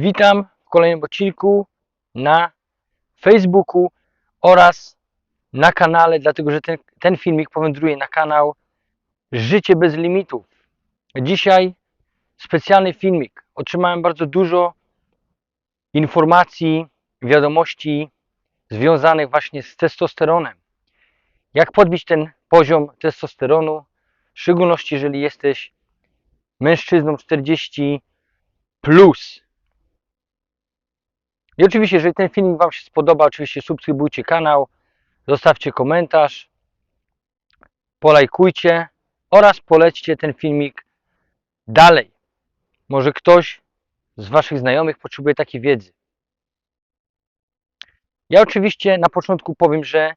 Witam w kolejnym odcinku na Facebooku oraz na kanale, dlatego że ten, ten filmik powędruje na kanał Życie bez limitów. Dzisiaj specjalny filmik. Otrzymałem bardzo dużo informacji, wiadomości związanych właśnie z testosteronem. Jak podbić ten poziom testosteronu, w szczególności jeżeli jesteś mężczyzną 40 plus. I oczywiście, jeżeli ten filmik Wam się spodoba, oczywiście subskrybujcie kanał, zostawcie komentarz, polajkujcie oraz polećcie ten filmik dalej. Może ktoś z Waszych znajomych potrzebuje takiej wiedzy. Ja oczywiście na początku powiem, że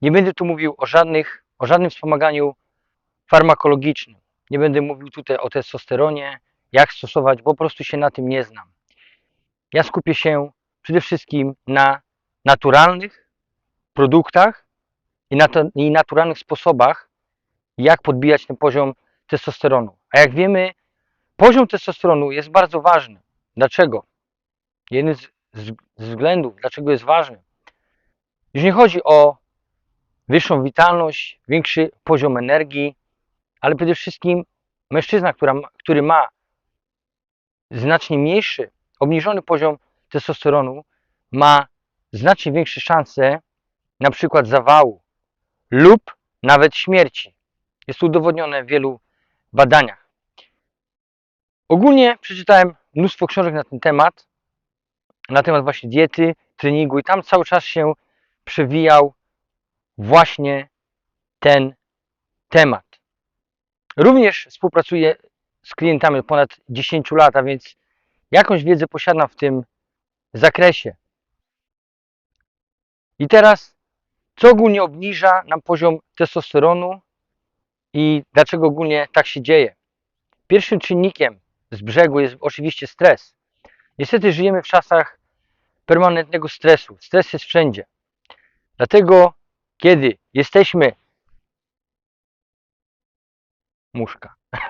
nie będę tu mówił o, żadnych, o żadnym wspomaganiu farmakologicznym. Nie będę mówił tutaj o testosteronie, jak stosować, bo po prostu się na tym nie znam. Ja skupię się przede wszystkim na naturalnych produktach i, na to, i naturalnych sposobach, jak podbijać ten poziom testosteronu. A jak wiemy, poziom testosteronu jest bardzo ważny. Dlaczego? Jeden z, z, z względów, dlaczego jest ważny. Już nie chodzi o wyższą witalność, większy poziom energii, ale przede wszystkim mężczyzna, która, który ma znacznie mniejszy, obniżony poziom testosteronu, ma znacznie większe szanse na przykład zawału lub nawet śmierci. Jest to udowodnione w wielu badaniach. Ogólnie przeczytałem mnóstwo książek na ten temat, na temat właśnie diety, treningu i tam cały czas się przewijał właśnie ten temat. Również współpracuję z klientami od ponad 10 lat, a więc jakąś wiedzę posiadam w tym zakresie. I teraz, co ogólnie obniża nam poziom testosteronu i dlaczego ogólnie tak się dzieje? Pierwszym czynnikiem z brzegu jest oczywiście stres. Niestety żyjemy w czasach permanentnego stresu. Stres jest wszędzie. Dlatego, kiedy jesteśmy muszka.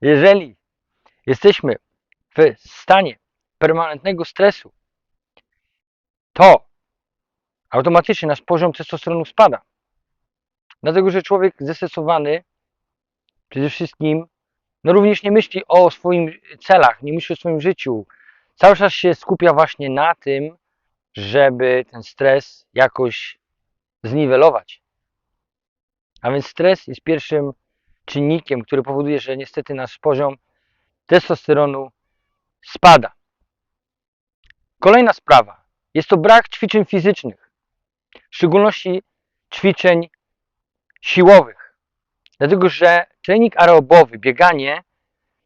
Jeżeli jesteśmy w stanie permanentnego stresu, to automatycznie nasz poziom testosteronu spada. Dlatego, że człowiek zestresowany przede wszystkim no również nie myśli o swoim celach, nie myśli o swoim życiu. Cały czas się skupia właśnie na tym, żeby ten stres jakoś zniwelować. A więc stres jest pierwszym czynnikiem, który powoduje, że niestety nasz poziom testosteronu spada. Kolejna sprawa jest to brak ćwiczeń fizycznych, w szczególności ćwiczeń siłowych. Dlatego, że trening aerobowy, bieganie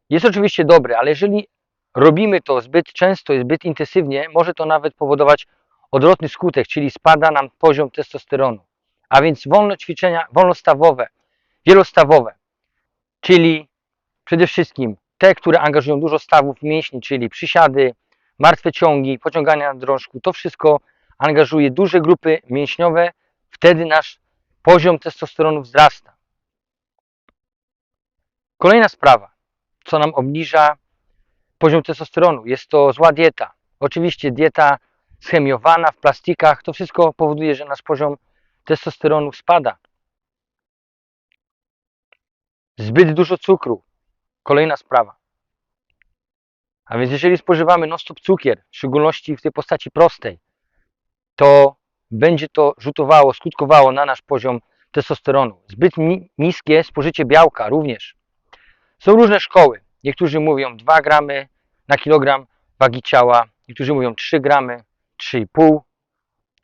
jest oczywiście dobry, ale jeżeli robimy to zbyt często i zbyt intensywnie, może to nawet powodować odwrotny skutek, czyli spada nam poziom testosteronu. A więc wolno ćwiczenia, wolnostawowe, wielostawowe, czyli przede wszystkim te, które angażują dużo stawów mięśni, czyli przysiady, martwe ciągi, pociągania drążku, to wszystko angażuje duże grupy mięśniowe, wtedy nasz poziom testosteronu wzrasta. Kolejna sprawa, co nam obniża poziom testosteronu, jest to zła dieta. Oczywiście dieta schemiowana w plastikach, to wszystko powoduje, że nasz poziom testosteronu spada. Zbyt dużo cukru. Kolejna sprawa. A więc jeżeli spożywamy non-stop cukier, w szczególności w tej postaci prostej, to będzie to rzutowało, skutkowało na nasz poziom testosteronu. Zbyt ni niskie spożycie białka również. Są różne szkoły. Niektórzy mówią 2 gramy na kilogram wagi ciała, niektórzy mówią 3 gramy, 3,5.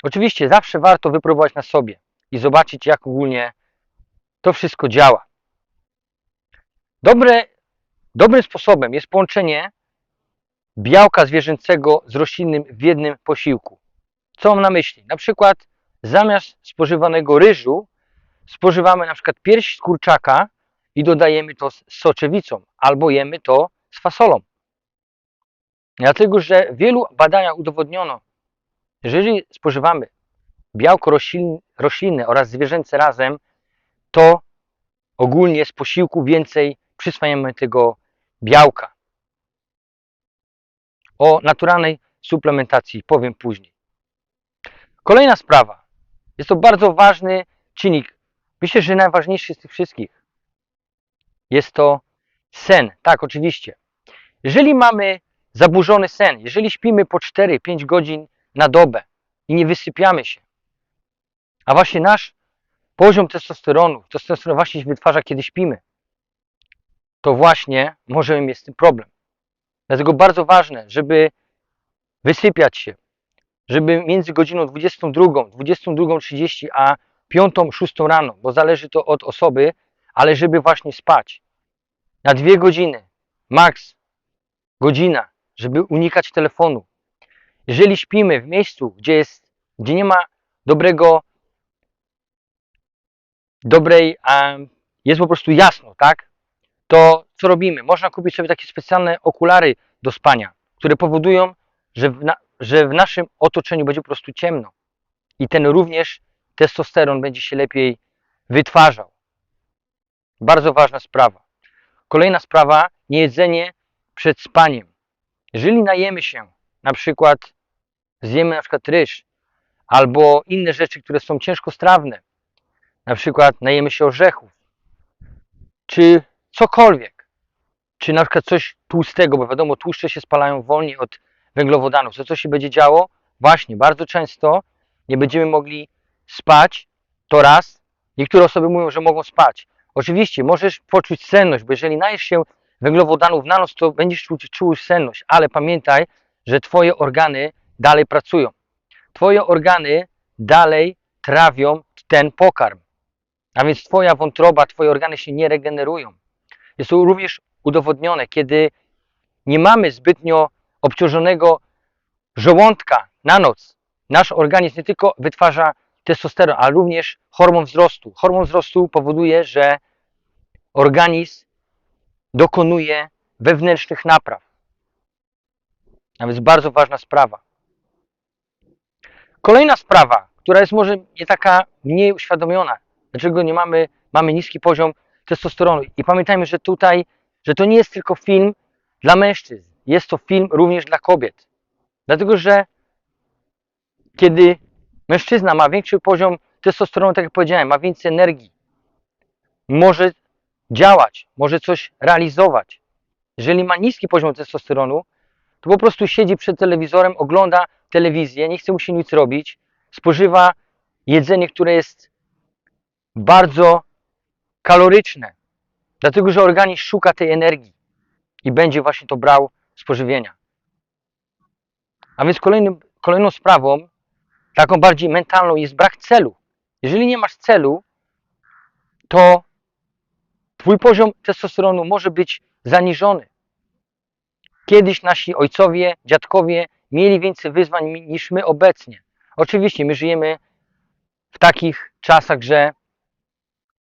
Oczywiście zawsze warto wypróbować na sobie i zobaczyć, jak ogólnie to wszystko działa. Dobre, dobrym sposobem jest połączenie białka zwierzęcego z roślinnym w jednym posiłku. Co mam na myśli? Na przykład zamiast spożywanego ryżu spożywamy na przykład pierś z kurczaka i dodajemy to z soczewicą albo jemy to z fasolą. Dlatego, że w wielu badaniach udowodniono, że jeżeli spożywamy białko roślinne oraz zwierzęce razem, to ogólnie z posiłku więcej przyswajamy tego białka. O naturalnej suplementacji powiem później. Kolejna sprawa. Jest to bardzo ważny czynnik. Myślę, że najważniejszy z tych wszystkich. Jest to sen. Tak, oczywiście. Jeżeli mamy zaburzony sen, jeżeli śpimy po 4-5 godzin na dobę i nie wysypiamy się, a właśnie nasz poziom testosteronu, testosteron właśnie się wytwarza, kiedy śpimy, to właśnie możemy mieć z tym problem. Dlatego bardzo ważne, żeby wysypiać się, żeby między godziną 22, 22.30 a 5, 6 rano, bo zależy to od osoby, ale żeby właśnie spać na dwie godziny, maks godzina, żeby unikać telefonu. Jeżeli śpimy w miejscu, gdzie, jest, gdzie nie ma dobrego, dobrej, um, jest po prostu jasno, tak? To co robimy? Można kupić sobie takie specjalne okulary do spania, które powodują, że w, na, że w naszym otoczeniu będzie po prostu ciemno. I ten również testosteron będzie się lepiej wytwarzał. Bardzo ważna sprawa. Kolejna sprawa, niejedzenie przed spaniem. Jeżeli najemy się, na przykład zjemy na przykład ryż, albo inne rzeczy, które są ciężkostrawne, na przykład najemy się orzechów, czy cokolwiek, czy na przykład coś tłustego, bo wiadomo, tłuszcze się spalają wolniej od węglowodanów. To co się będzie działo? Właśnie, bardzo często nie będziemy mogli spać, to raz. Niektóre osoby mówią, że mogą spać. Oczywiście, możesz poczuć senność, bo jeżeli najesz się węglowodanów na noc, to będziesz czuł, czuł senność, ale pamiętaj, że Twoje organy dalej pracują. Twoje organy dalej trawią ten pokarm. A więc Twoja wątroba, Twoje organy się nie regenerują. Jest również udowodnione, kiedy nie mamy zbytnio obciążonego żołądka na noc. Nasz organizm nie tylko wytwarza testosteron, ale również hormon wzrostu. Hormon wzrostu powoduje, że organizm dokonuje wewnętrznych napraw. A więc bardzo ważna sprawa. Kolejna sprawa, która jest może nie taka mniej uświadomiona, dlaczego nie mamy, mamy niski poziom testosteronu. I pamiętajmy, że tutaj, że to nie jest tylko film dla mężczyzn, jest to film również dla kobiet. Dlatego, że kiedy mężczyzna ma większy poziom testosteronu, tak jak powiedziałem, ma więcej energii, może działać, może coś realizować. Jeżeli ma niski poziom testosteronu, to po prostu siedzi przed telewizorem, ogląda telewizję, nie chce mu się nic robić, spożywa jedzenie, które jest bardzo kaloryczne, dlatego że organizm szuka tej energii i będzie właśnie to brał z pożywienia. A więc kolejnym, kolejną sprawą, taką bardziej mentalną, jest brak celu. Jeżeli nie masz celu, to Twój poziom testosteronu może być zaniżony. Kiedyś nasi ojcowie, dziadkowie mieli więcej wyzwań niż my obecnie. Oczywiście my żyjemy w takich czasach, że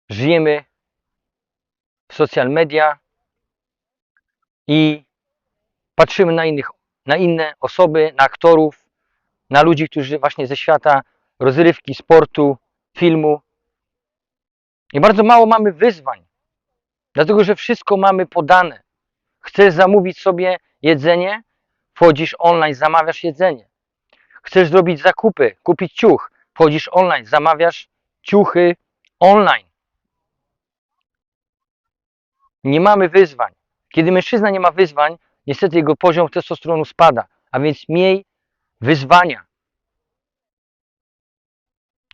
żyjemy w social media i patrzymy na, innych, na inne osoby, na aktorów, na ludzi, którzy właśnie ze świata rozrywki, sportu, filmu. I bardzo mało mamy wyzwań, dlatego że wszystko mamy podane. Chcesz zamówić sobie jedzenie? Wchodzisz online, zamawiasz jedzenie. Chcesz zrobić zakupy, kupić ciuch? Wchodzisz online, zamawiasz ciuchy online. Nie mamy wyzwań. Kiedy mężczyzna nie ma wyzwań, niestety jego poziom testosteronu spada, a więc miej wyzwania.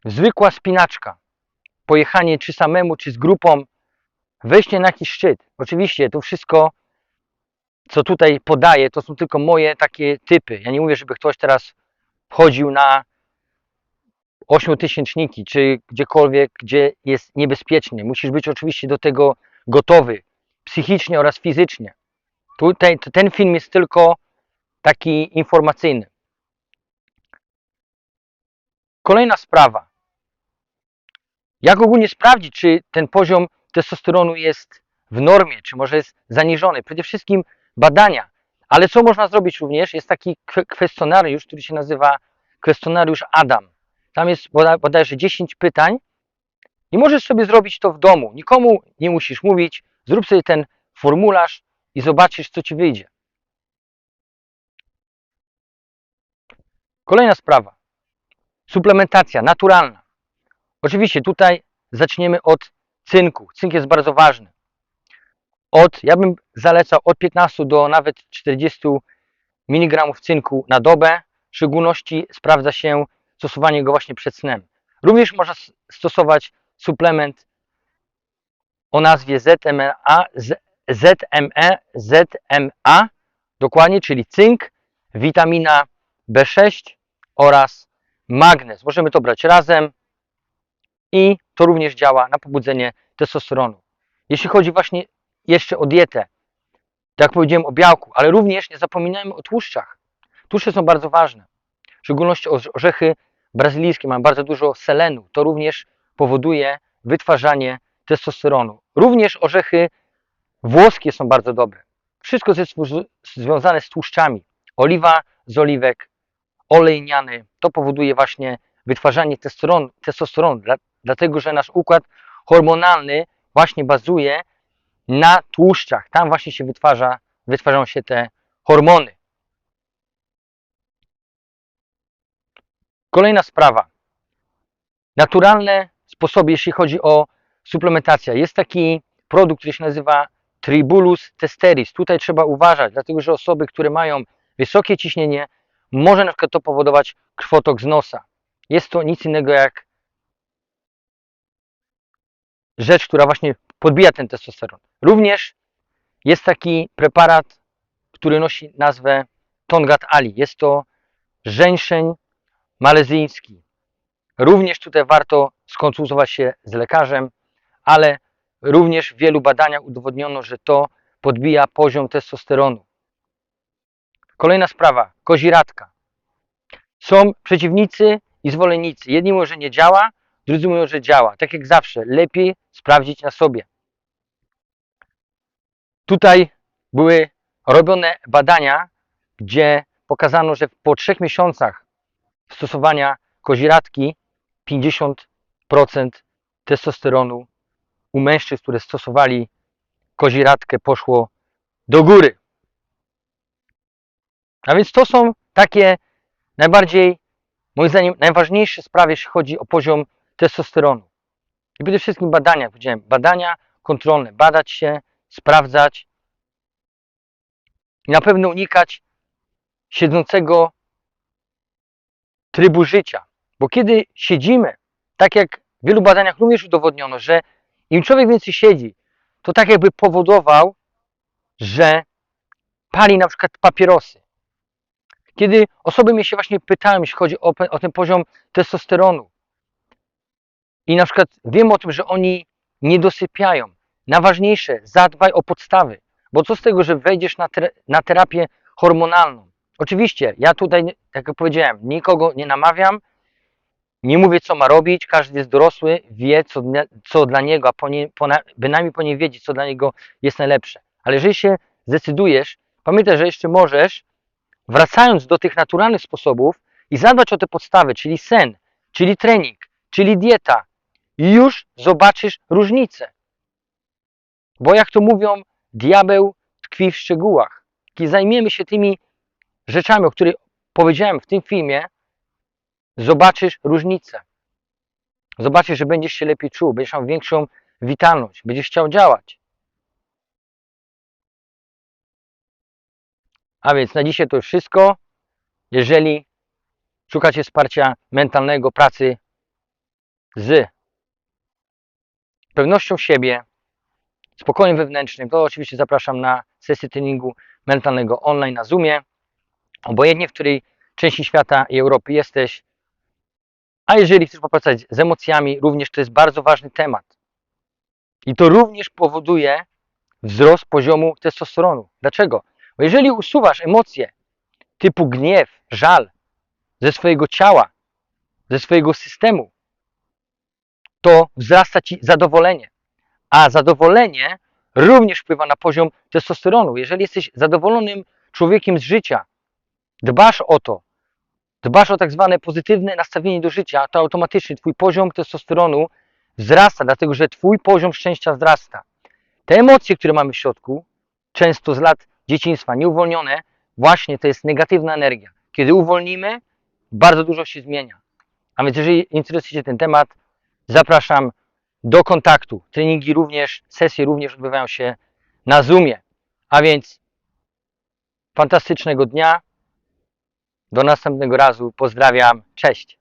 Zwykła spinaczka, pojechanie czy samemu, czy z grupą, wejście na jakiś szczyt. Oczywiście to wszystko, co tutaj podaję, to są tylko moje takie typy. Ja nie mówię, żeby ktoś teraz wchodził na ośmiotysięczniki, czy gdziekolwiek, gdzie jest niebezpiecznie. Musisz być oczywiście do tego gotowy, psychicznie oraz fizycznie. Tutaj ten film jest tylko taki informacyjny. Kolejna sprawa. Jak ogólnie sprawdzić, czy ten poziom testosteronu jest w normie, czy może jest zaniżony? Przede wszystkim badania. Ale co można zrobić również? Jest taki kwestionariusz, który się nazywa kwestionariusz Adam. Tam jest bodajże 10 pytań i możesz sobie zrobić to w domu. Nikomu nie musisz mówić. Zrób sobie ten formularz i zobaczysz, co ci wyjdzie. Kolejna sprawa. Suplementacja naturalna. Oczywiście tutaj zaczniemy od cynku. Cynk jest bardzo ważny. Od, ja bym zalecał od 15 do nawet 40 mg cynku na dobę. W szczególności sprawdza się stosowanie go właśnie przed snem. Również można stosować suplement o nazwie ZMA, ZME, ZMA, dokładnie, czyli cynk, witamina B6 oraz magnez. Możemy to brać razem i to również działa na pobudzenie testosteronu. Jeśli chodzi właśnie jeszcze o dietę, tak jak powiedziałem o białku, ale również nie zapominajmy o tłuszczach. Tłuszcze są bardzo ważne. W szczególności orze- orzechy brazylijskie mają bardzo dużo selenu. To również powoduje wytwarzanie testosteronu. Również orzechy włoskie są bardzo dobre. Wszystko jest związane z tłuszczami. Oliwa z oliwek, olej lniany, to powoduje właśnie wytwarzanie testosteronu, testosteronu dla, dlatego że nasz układ hormonalny właśnie bazuje na tłuszczach. Tam właśnie się wytwarza, wytwarzają się te hormony. Kolejna sprawa. Naturalne sposoby, jeśli chodzi o suplementację. Jest taki produkt, który się nazywa Tribulus testeris. Tutaj trzeba uważać, dlatego że osoby, które mają wysokie ciśnienie, może na przykład to powodować krwotok z nosa. Jest to nic innego jak rzecz, która właśnie podbija ten testosteron. Również jest taki preparat, który nosi nazwę Tongat Ali. Jest to żeńszeń malezyjski. Również tutaj warto skonsultować się z lekarzem, ale również w wielu badaniach udowodniono, że to podbija poziom testosteronu. Kolejna sprawa, koziradka. Są przeciwnicy i zwolennicy. Jedni mówią, że nie działa, drudzy mówią, że działa. Tak jak zawsze, lepiej sprawdzić na sobie. Tutaj były robione badania, gdzie pokazano, że po trzech miesiącach stosowania koziradki 50% testosteronu u mężczyzn, które stosowali koziradkę, poszło do góry. A więc to są takie najbardziej, moim zdaniem, najważniejsze sprawy, jeśli chodzi o poziom testosteronu. I przede wszystkim badania, powiedziałem, badania kontrolne, badać się, sprawdzać i na pewno unikać siedzącego trybu życia. Bo kiedy siedzimy, tak jak w wielu badaniach również udowodniono, że im człowiek więcej siedzi, to tak jakby powodował, że pali na przykład papierosy. Kiedy osoby mnie się właśnie pytają, jeśli chodzi o, o ten poziom testosteronu i na przykład wiem o tym, że oni nie dosypiają, najważniejsze, zadbaj o podstawy, bo co z tego, że wejdziesz na, ter- na terapię hormonalną. Oczywiście, ja tutaj, tak jak powiedziałem, nikogo nie namawiam, nie mówię, co ma robić, każdy jest dorosły, wie, co, co dla niego, a ponie, pona, bynajmniej powinien wiedzieć, co dla niego jest najlepsze. Ale jeżeli się zdecydujesz, pamiętaj, że jeszcze możesz, wracając do tych naturalnych sposobów i zadbać o te podstawy, czyli sen, czyli trening, czyli dieta, już zobaczysz różnicę. Bo jak to mówią, diabeł tkwi w szczegółach. Kiedy zajmiemy się tymi rzeczami, o których powiedziałem w tym filmie, zobaczysz różnicę. Zobaczysz, że będziesz się lepiej czuł, będziesz miał większą witalność, będziesz chciał działać. A więc na dzisiaj to już wszystko. Jeżeli szukacie wsparcia mentalnego, pracy z pewnością siebie, spokojem wewnętrznym, to oczywiście zapraszam na sesję treningu mentalnego online na Zoomie. Obojętnie w której części świata i Europy jesteś, a jeżeli chcesz popracować z emocjami, również to jest bardzo ważny temat. I to również powoduje wzrost poziomu testosteronu. Dlaczego? Bo jeżeli usuwasz emocje typu gniew, żal ze swojego ciała, ze swojego systemu, to wzrasta ci zadowolenie. A zadowolenie również wpływa na poziom testosteronu. Jeżeli jesteś zadowolonym człowiekiem z życia, dbasz o to, dbasz o tak zwane pozytywne nastawienie do życia, to automatycznie twój poziom testosteronu wzrasta, dlatego że twój poziom szczęścia wzrasta. Te emocje, które mamy w środku, często z lat dzieciństwa nieuwolnione, właśnie to jest negatywna energia. Kiedy uwolnimy, bardzo dużo się zmienia. A więc jeżeli interesuje Cię ten temat, zapraszam do kontaktu. Treningi również, sesje również odbywają się na Zoomie. A więc fantastycznego dnia. Do następnego razu. Pozdrawiam. Cześć.